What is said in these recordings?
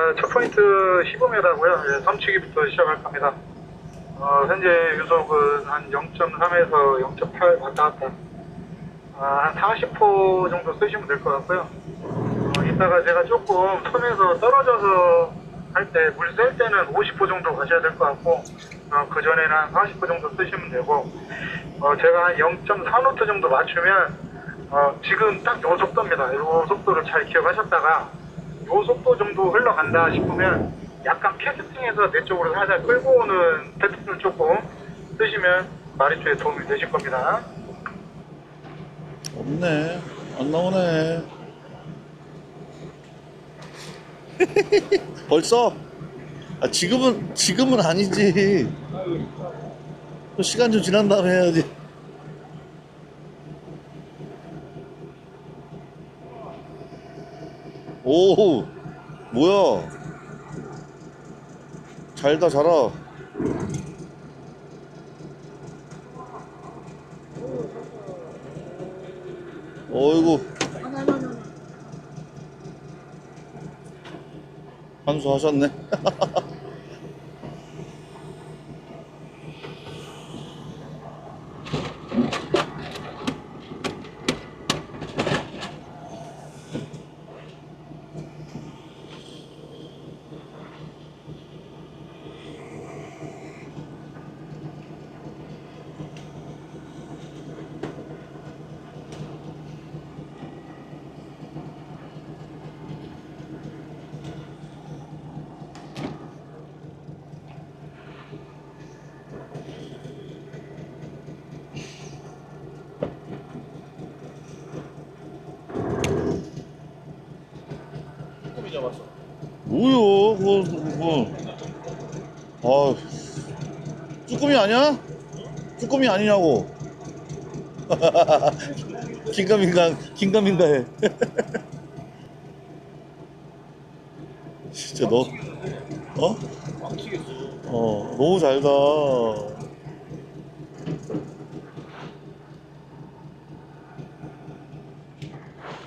자, 첫 포인트 15m고요. 예, 섬치기부터 시작할 겁니다. 어, 현재 유속은 한 0.3에서 0.8 왔다 갔다. 아, 한 40호 정도 쓰시면 될 것 같고요. 어, 이따가 제가 조금 손에서 떨어져서 할 때, 물 셀 때는 50호 정도 가셔야 될 것 같고, 어, 그 전에는 한 40호 정도 쓰시면 되고, 어, 제가 한 0.4노트 정도 맞추면, 어, 지금 딱 요 속도입니다. 요 속도를 잘 기억하셨다가, 요 속도 정도 흘러간다 싶으면 약간 캐스팅해서 내 쪽으로 살짝 끌고 오는 패턴을 조금 쓰시면 마리초에 도움이 되실 겁니다. 없네. 안 나오네. 벌써? 아, 지금은, 지금은 아니지. 또 시간 좀 지난 다음에 해야지. 오, 뭐야. 잘다, 잘아. 어이구. 한수 하셨네. 잡았어. 뭐요? 그거, 그거. 아, 쭈꾸미 아니야? 쭈꾸미 아니냐고. 긴가민가, 긴가민가 해. 진짜 너, 어? 어, 너무 잘다.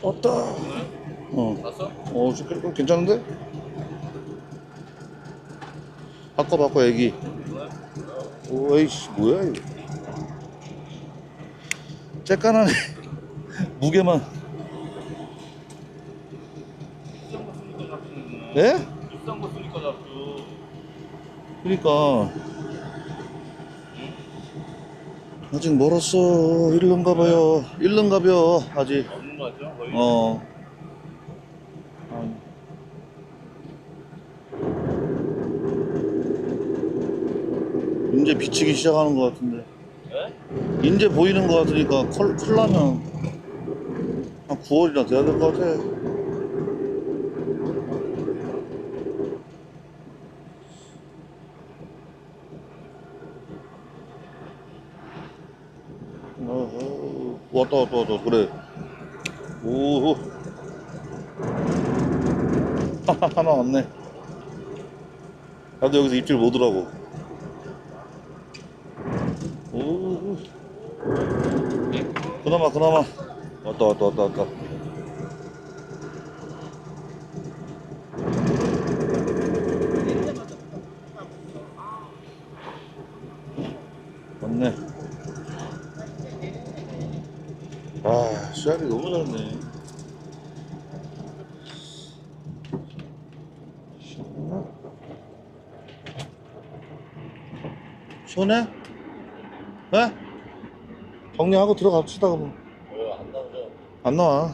왔다. 어. 봤어? 어, 저- 그- 괜찮은데? 바꿔, 바꿔, 애기. 오, 에이씨, 뭐야, 이거. 쬐깐하네. 무게만. 비싼 거 쓰니까 잡히는 예? 비싼 거 쓰니까 잡혀. 그러니까. 아직 멀었어. 일른가 봐요. 일른가 벼, 아직. 없는 거 같죠? 거의. 어. 이제 비치기 시작하는 것 같은데. 예? 이제 보이는 것 같으니까 컬, 컬라면 한 9월이나 돼야 될 것 같아. 어허, 왔다 왔다 왔다 그래. 오. 하나 왔네. 나도 여기서 입질 못 하고. 오. 그나마 그나마 왔다 왔다 왔다 왔다. 왔네. 아, 시작이 너무 잘네. 시원해? 네? 정리하고 들어갑시다, 그럼. 어, 안 나오죠? 안 나와.